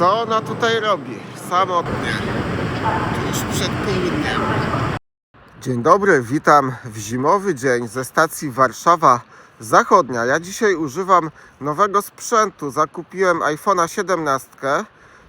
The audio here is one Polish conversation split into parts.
Co ona tutaj robi? Samotnie. Tuż przed południem. Dzień dobry, witam w zimowy dzień ze stacji Warszawa Zachodnia. Ja dzisiaj używam nowego sprzętu. Zakupiłem iPhone'a 17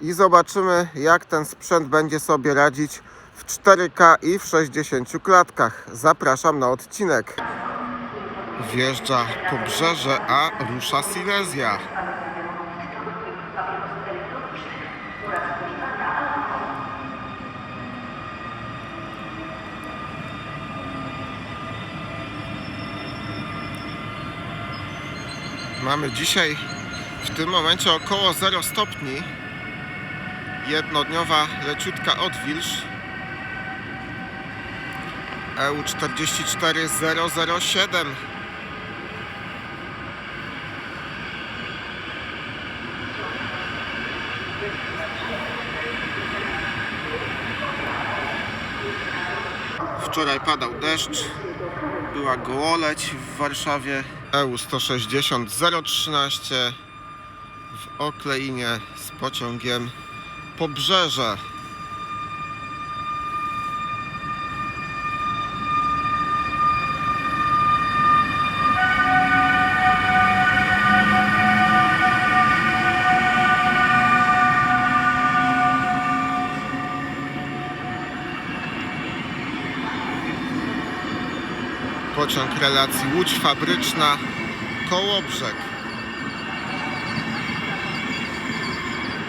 i zobaczymy jak ten sprzęt będzie sobie radzić w 4K i w 60 klatkach. Zapraszam na odcinek. Wjeżdża Pobrzeże, a rusza Silesia. Mamy dzisiaj w tym momencie około 0 stopni. Jednodniowa leciutka odwilż. E EU 44007. Wczoraj padał deszcz, była gołoleć w Warszawie. EU 160 013 w Okleinie z pociągiem Pobrzeże. Pociąg relacji Łódź Fabryczna Kołobrzeg.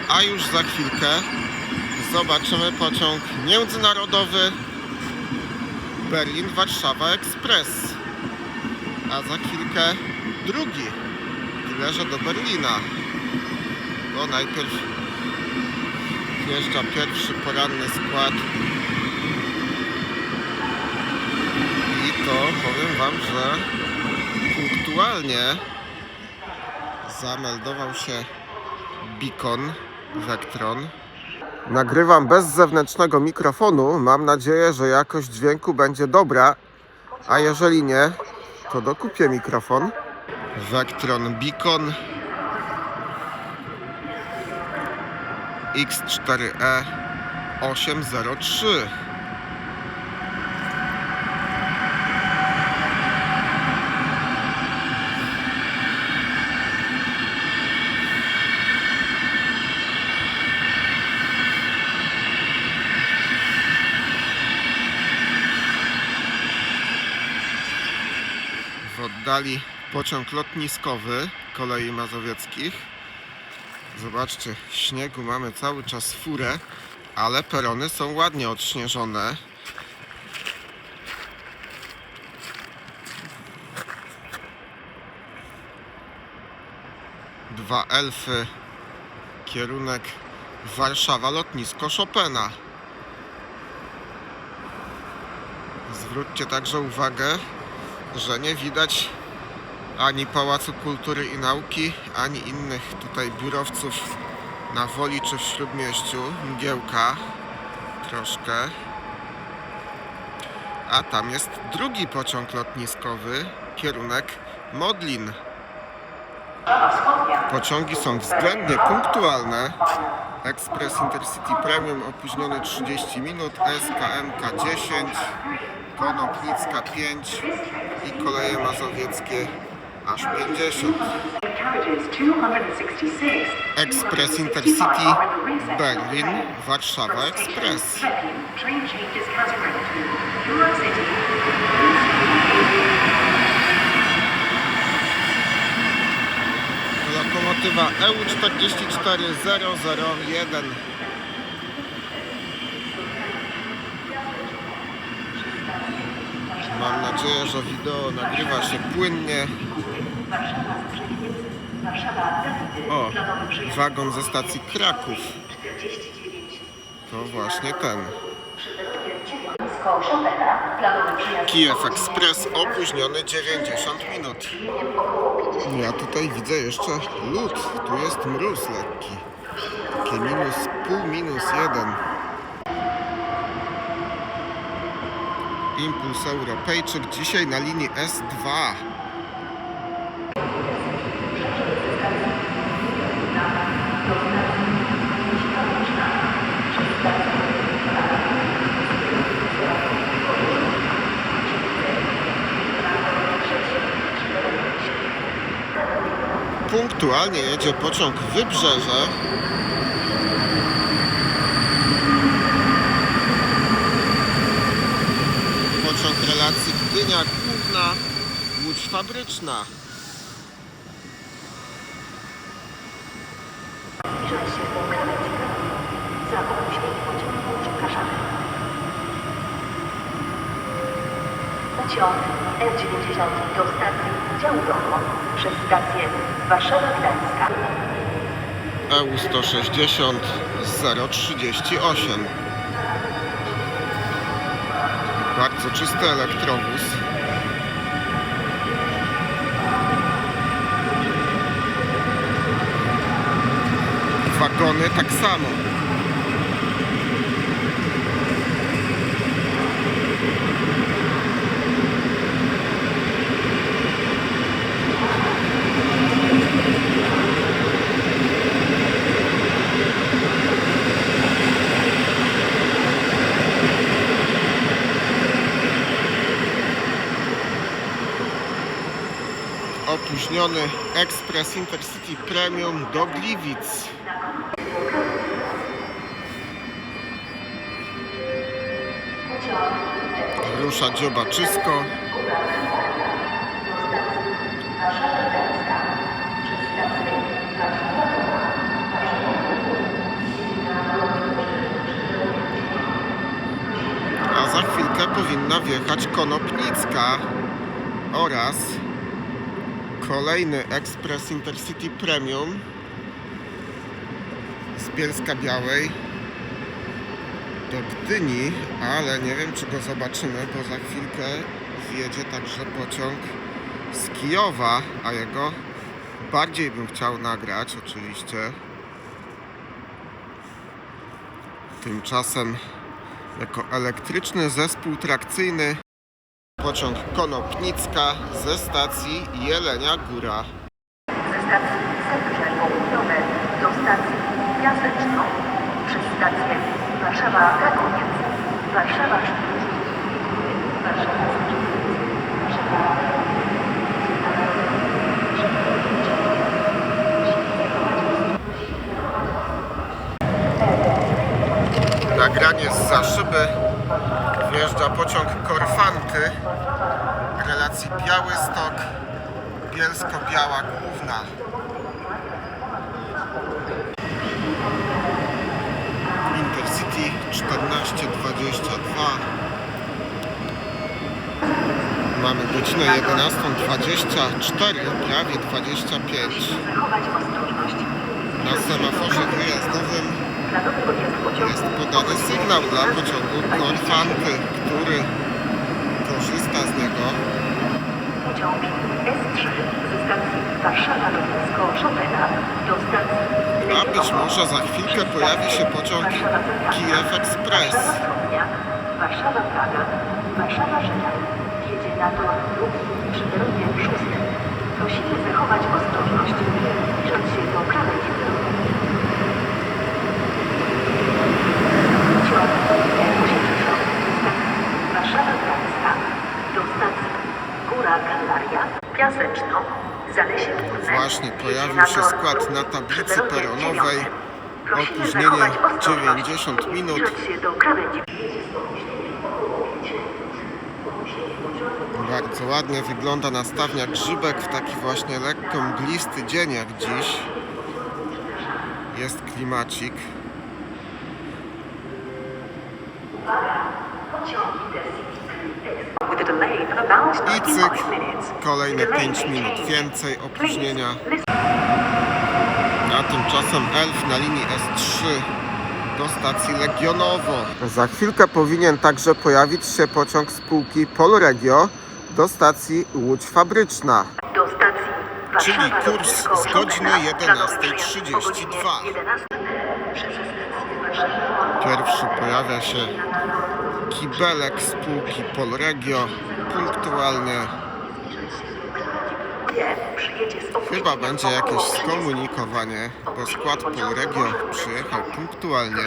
A już za chwilkę zobaczymy pociąg międzynarodowy Berlin-Warszawa Express. A za chwilkę drugi, tyle do Berlina. Bo najpierw wjeżdża pierwszy poranny skład to powiem Wam, że punktualnie zameldował się Beacon Vectron. Nagrywam bez zewnętrznego mikrofonu. Mam nadzieję, że jakość dźwięku będzie dobra. A jeżeli nie, to dokupię mikrofon. Vectron Beacon X4E 803. w oddali pociąg lotniskowy kolei mazowieckich. Zobaczcie, śniegu mamy cały czas furę, ale perony są ładnie odśnieżone. Dwa elfy, kierunek Warszawa, lotnisko Chopina. Zwróćcie także uwagę, że nie widać ani Pałacu Kultury i Nauki, ani innych tutaj biurowców na Woli czy w Śródmieściu. Mgiełka troszkę. A tam jest drugi pociąg lotniskowy, kierunek Modlin. Pociągi są względnie punktualne. Express Intercity Premium opóźniony 30 minut, SKMK 10, Konopnicka 5 i koleje mazowieckie aż 50. Carriages 266. Express Intercity Berlin, Warszawa New Lokomotywa E EU 44001. Mam nadzieję, że wideo nagrywa się płynnie. O, wagon ze stacji Kraków. To właśnie ten. Kijów Express opóźniony 90 minut. Ja tutaj widzę jeszcze lód. Tu jest mróz lekki. Minus pół, minus jeden. Impuls Europejczyk dzisiaj na linii S2. Punktualnie jedzie pociąg Wybrzeże. Pociąg relacji Gdynia Główna, Łódź Fabryczna. 80 S90 do stacji Działdowo przez stację Warszawa-Gdańska. EU160 038 Bardzo czysty elektrowóz. Wagony tak samo. Opóźniony Express Intercity Premium do Gliwic. Rusza dziobaczysko. A za chwilkę powinna wjechać Konopnicka oraz kolejny Express Intercity Premium z Bielska Białej do Gdyni, ale nie wiem czy go zobaczymy, bo za chwilkę wjedzie także pociąg z Kijowa, a jego bardziej bym chciał nagrać oczywiście. Tymczasem jako elektryczny zespół trakcyjny pociąg Konopnicka ze stacji Jelenia Góra. Ze stacji Sektor Południowe do stacji Piaseczno przez stację Warszawa-Rakowiec, Warszawa-Szczytnicy, Warszawa-Szczytnicy, Nagranie z za szyby wjeżdża pociąg Korfanty relacji Białystok Bielsko-Biała Główna. Intercity 1422 Mamy godzinę 11.24, prawie 25. zachować ostrożność. Na semaforze wyjazdowym Jest podany sygnał dla pociągu Korfanty, który korzysta z niego. Pociąg S3 ze stacji Warszawa Lotnisko Chopina do stacji A być może za chwilkę pojawi się pociąg Kijew Express. Warszawa Praga, Warszawa Żydar. Jedzie na tor drugi przy peronie szóstym. Prosimy zachować ostrożność, zbliżać się do krawędzi drogi. Pociąg M80 z stacji Warszawa Gdańska do stacji Góra Kalwaria, Piaseczno, Zalesie Górne. Właśnie pojawił się skład na tablicy peronowej. Opóźnienie zachować ostrożność 90 i minut. Bardzo ładnie wygląda nastawnia Grzybek w taki właśnie lekko mglisty dzień jak dziś. Jest klimacik. With a delay of about I 95 cyk, kolejne The delay 5 may minut więcej opóźnienia. A tymczasem Elf na linii S3 do stacji Legionowo. Za chwilkę powinien także pojawić się pociąg spółki Polregio do stacji Łódź Fabryczna. do stacji Czyli kurs z godziny Chopina. 11:32. O godzinie 11 przez stację Warszawa. Pierwszy pojawia się kibelek spółki Polregio. Opóźnieniem chyba będzie jakieś 30 skomunikowanie, bo skład Polregio przyjechał punktualnie,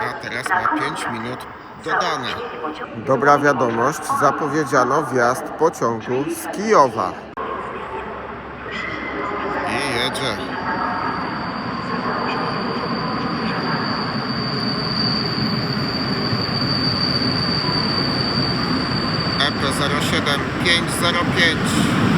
a teraz na ma kontakt 5 minut dodane. Dobra wiadomość, zapowiedziano wjazd pociągu z Kijowa. I jedzie. 7 505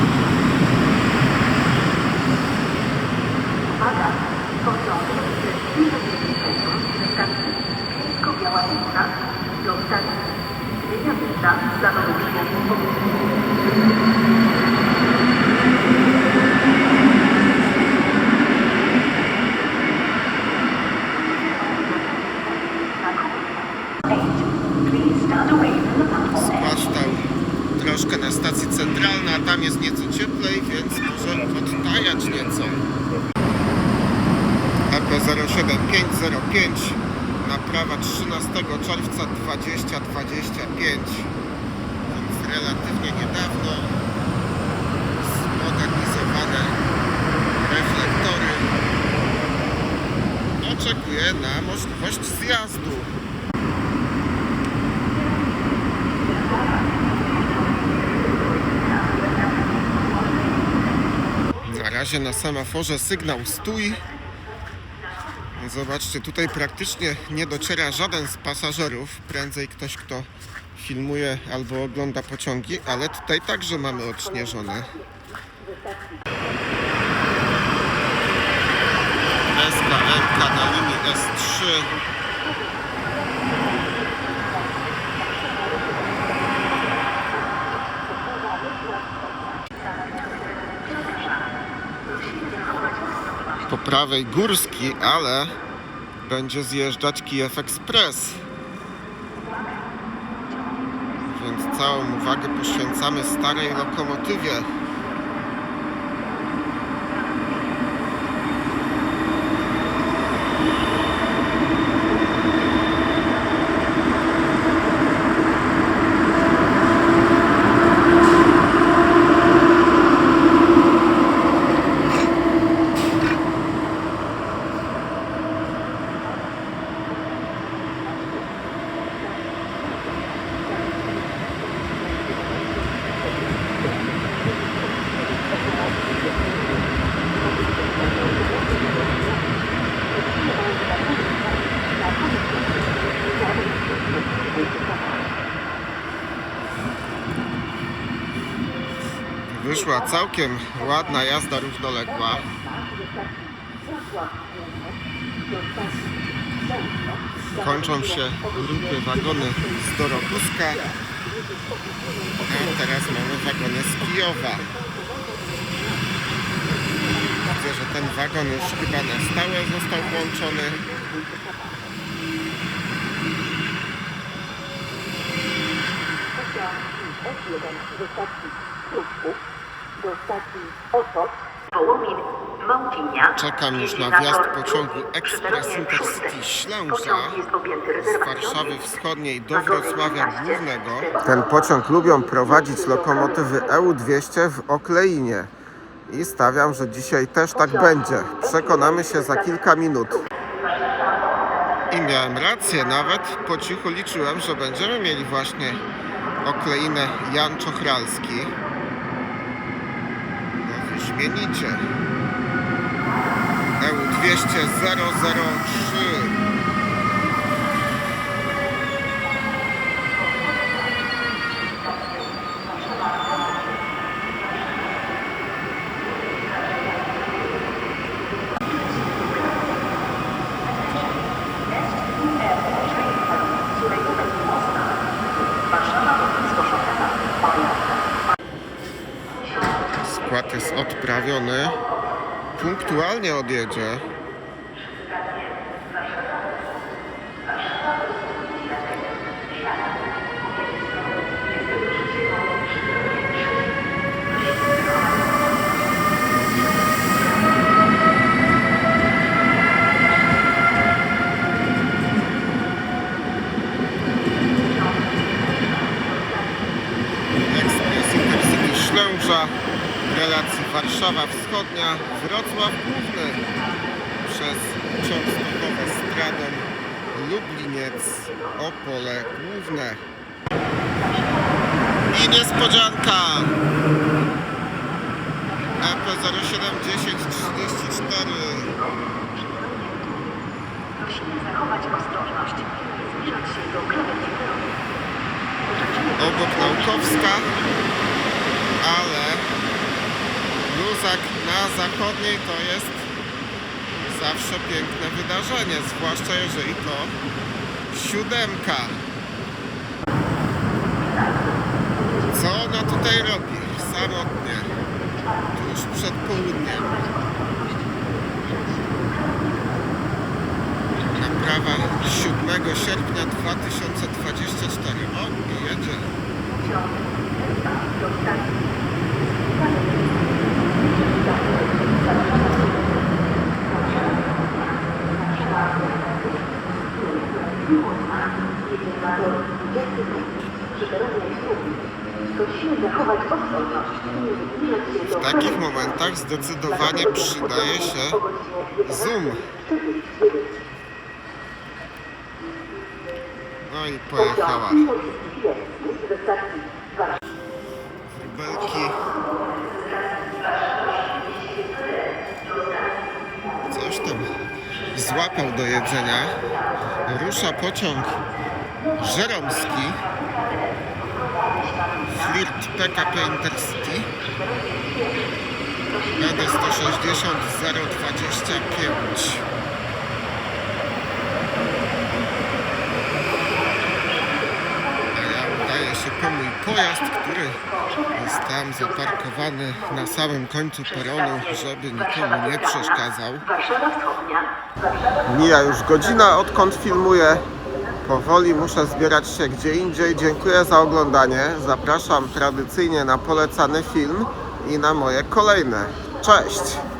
troszkę na stacji centralnej, a tam jest nieco cieplej, więc może odtajać nieco. EP 07505 naprawa 13 czerwca 2025 więc relatywnie niedawno zmodernizowane reflektory oczekuję na możliwość zjazdu. Na razie na semaforze sygnał stój. Zobaczcie, tutaj praktycznie nie dociera żaden z pasażerów. Prędzej ktoś, kto filmuje albo ogląda pociągi, ale tutaj także mamy odśnieżone. SKM na linii S3. Prawej górski, ale będzie zjeżdżać Kijów Express. Więc całą uwagę poświęcamy starej lokomotywie. Wyszła całkiem ładna jazda równoległa. Kończą się grupy wagony z Doroguska, a teraz mamy wagony z Kijowa. Widzę, że ten wagon już chyba na stałe został włączony. Do stacji Otok, Wołomin, Małdzinia. Czekam już na wjazd pociągu Express Intercity. Ślęża z. Warszawy Wschodniej do Wrocławia 15, Głównego. Ten pociąg lubią prowadzić lokomotywy EU200 w Okleinie. I stawiam, że dzisiaj też tak będzie. Przekonamy się za kilka minut. I miałem rację, nawet po cichu liczyłem, że będziemy mieli właśnie Okleinę Jan Czochralski. No wyśmienicie. EU200 003 Warszawa, lotnisko Chopina. Skład jest odprawiony. Punktualnie odjedzie. Ekspres Intercity Ślęża w relacji Warszawa Wschodnia, Wrocław Główny przez Częstochowe Stradon, Lubliniec, Opole Główne. I niespodzianka! EP 0710 34 Prosimy zachować ostrożność się do obok Naukowska, ale luzak na zachodniej to jest zawsze piękne wydarzenie, zwłaszcza jeżeli to siódemka. Co ona tutaj robi? Samotnie. Tuż przed południem. Naprawa 7 sierpnia 2024. O, i jedzie. Prosimy zachować ostrożność i zbliżać się do W takich momentach zdecydowanie przydaje się zoom. No i pojechała. Wróbelki. Coś tam złapał do jedzenia. Rusza pociąg żeromski. PKP Intercity. PD 160 025. A ja udaję się po mój pojazd, który jest tam zaparkowany na samym końcu peronu, żeby nikomu nie przeszkadzał. Mija już godzina, odkąd filmuję. Powoli muszę zbierać się gdzie indziej. Dziękuję za oglądanie. Zapraszam tradycyjnie na polecany film i na moje kolejne. Cześć!